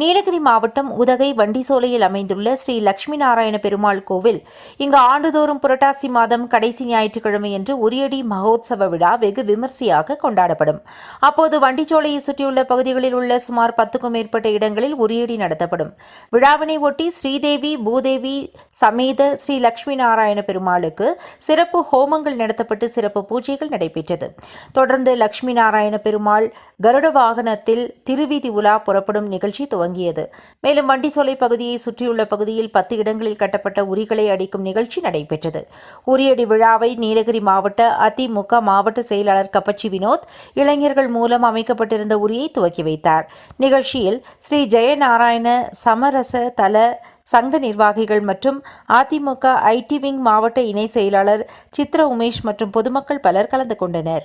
நீலகிரி மாவட்டம் உதகை வண்டிசோலையில் அமைந்துள்ள ஸ்ரீ லட்சுமி நாராயண பெருமாள் கோவில். இங்கு ஆண்டுதோறும் புரட்டாசி மாதம் கடைசி ஞாயிற்றுக்கிழமையன்று உரியடி மகோத்சவ விழா வெகு விமர்சையாக கொண்டாடப்படும். அப்போது வண்டிச்சோலையை சுற்றியுள்ள பகுதிகளில் உள்ள சுமார் பத்துக்கும் மேற்பட்ட இடங்களில் உரியடி நடத்தப்படும். விழாவினை ஒட்டி ஸ்ரீதேவி பூதேவி சமேத ஸ்ரீ லட்சுமி நாராயண பெருமாளுக்கு சிறப்பு ஹோமங்கள் நடத்தப்பட்டு சிறப்பு பூஜைகள் நடைபெற்றது. தொடர்ந்து லட்சுமி நாராயண பெருமாள் கருட வாகனத்தில் திருவீதி உலா புறப்படும் நிகழ்ச்சி துவங்கியது. மேலும் வண்டிசோலை பகுதியை சுற்றியுள்ள பகுதியில் பத்து இடங்களில் கட்டப்பட்ட உரிகளை அடிக்கும் நிகழ்ச்சி நடைபெற்றது. உரியடி விழாவை நீலகிரி மாவட்ட அதிமுக மாவட்ட செயலாளர் கப்பச்சி வினோத் இளைஞர்கள் மூலம் அமைக்கப்பட்டிருந்த உரியை துவக்கி வைத்தார். நிகழ்ச்சியில் ஸ்ரீ ஜெயநாராயண சமரச தல சங்க நிர்வாகிகள் மற்றும் அதிமுக ஐடி விங் மாவட்ட இணை செயலாளர் சித்ர உமேஷ் மற்றும் பொதுமக்கள் பலர் கலந்து கொண்டனர்.